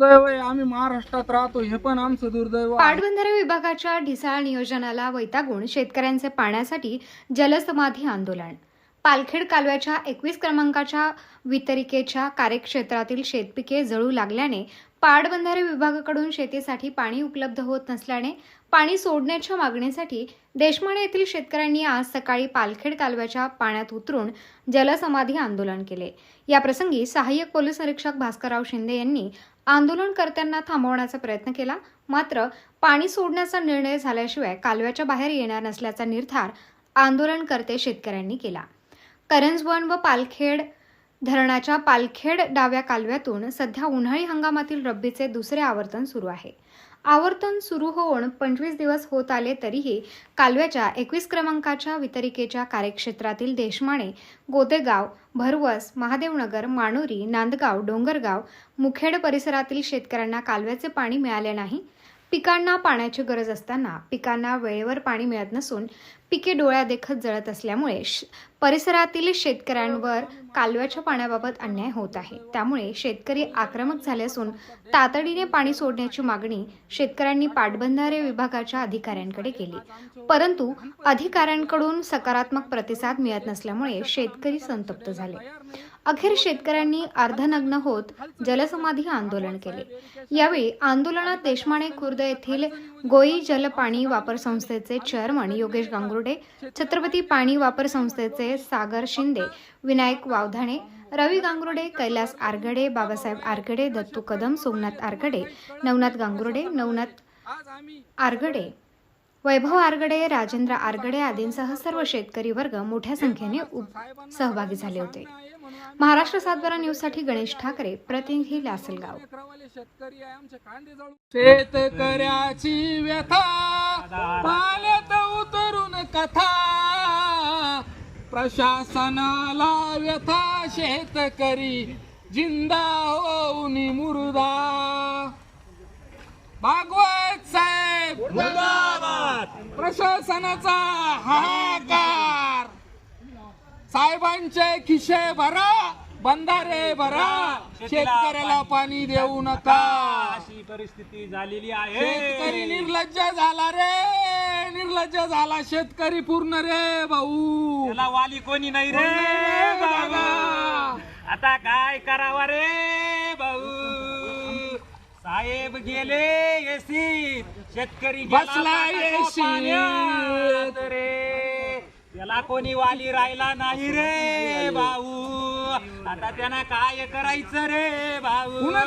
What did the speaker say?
दुर्दैव आहे. आम्ही महाराष्ट्रात राहतो. हे पण आमचं दुर्दैव आहे. पाटबंधारे विभागाच्या ढिसाळ नियोजनाला वैतागून शेतकऱ्यांचे पाण्यासाठी जलसमाधी आंदोलन. पालखेड कालव्याच्या एकवीस क्रमांकाच्या वितरिकेच्या कार्यक्षेत्रातील शेतपिके जळू लागल्याने पाटबंधारे विभागाकडून शेतीसाठी पाणी उपलब्ध होत नसल्याने पाणी सोडण्याच्या मागणीसाठी देशमाळे येथील शेतकऱ्यांनी आज सकाळी पालखेड कालव्याच्या पाण्यात उतरून जलसमाधी आंदोलन केले. याप्रसंगी सहाय्यक पोलीस निरीक्षक भास्करराव शिंदे यांनी आंदोलनकर्त्यांना थांबवण्याचा प्रयत्न केला. मात्र पाणी सोडण्याचा निर्णय झाल्याशिवाय कालव्याच्या बाहेर येणार नसल्याचा निर्धार आंदोलनकर्ते शेतकऱ्यांनी केला. करंजवन व पालखेड धरणाच्या पालखेड डाव्या कालव्यातून सध्या उन्हाळी हंगामातील रब्बीचे दुसरे आवर्तन सुरू आहे. आवर्तन सुरू होऊन पंचवीस दिवस होत आले तरीही कालव्याच्या एकवीस क्रमांकाच्या वितरिकेच्या कार्यक्षेत्रातील देशमाणे गोदेगाव भरवस महादेवनगर माणुरी नांदगाव डोंगरगाव मुखेड परिसरातील शेतकऱ्यांना कालव्याचे पाणी मिळाले नाही. पिकांना पाण्याची गरज असताना पिकांना वेळेवर पाणी मिळत नसून पिके डोळ्यादेखत जळत असल्यामुळे श- परिसरातील शेतकऱ्यांवर कालव्याच्या पाण्याबाबत अन्याय होत आहे. त्यामुळे शेतकरी आक्रमक झाले असून तातडीने पाणी सोडण्याची मागणी शेतकऱ्यांनी पाटबंधारे विभागाच्या अधिकाऱ्यांकडे केली. परंतु अधिकाऱ्यांकडून सकारात्मक प्रतिसाद मिळत नसल्यामुळे शेतकरी संतप्त झाले. अखेर शेतकऱ्यांनी अर्धनग्न होत जलसमाधी आंदोलन केले. यावेळी आंदोलनात देशमाने खुर्द येथील गोई जल पाणी वापर संस्थेचे चेअरमन योगेश गांगुर्डे छत्रपती पाणी वापर संस्थेचे सागर शिंदे विनायक वावधाणे रवी गांगुर्डे कैलास आरगडे बाबासाहेब आरगडे दत्तू कदम सोमनाथ आरगडे नवनाथ गांगुर्डे नवनाथ आरगडे वैभव आरगडे राजेंद्र आरगडे आदींसह सर्व शेतकरी वर्ग मोठ्या संख्येने उप- सहभागी झाले होते. महाराष्ट्र सातबारा न्यूजसाठी गणेश ठाकरे प्रतिनिधी लासलगाव. शेतकरी शेतकऱ्याची व्यथा कथा. प्रशासनाला व्यथा शेतकरी जिंदा होऊन मुर्दा. भागवत साहेब. प्रशासनाचा हाहाकार. साहेबांचे खिशे भरा बंधारे भरा. शेतकऱ्याला पाणी देऊ नका. अशी परिस्थिती झालेली आहे. शेतकरी निर्लज्ज झाला रे. निर्लज्ज झाला शेतकरी पूर्ण रे भाऊ. त्याला वाली कोणी नाही रे बाबा. आता काय करावा रे भाऊ? साहेब गेले एसीत शेतकरी गेला बसला. पाण्यात रे. त्याला कोणी वाली राहिला नाही रे भाऊ. आता त्यांना काय करायचं रे भाऊ? पुन्हा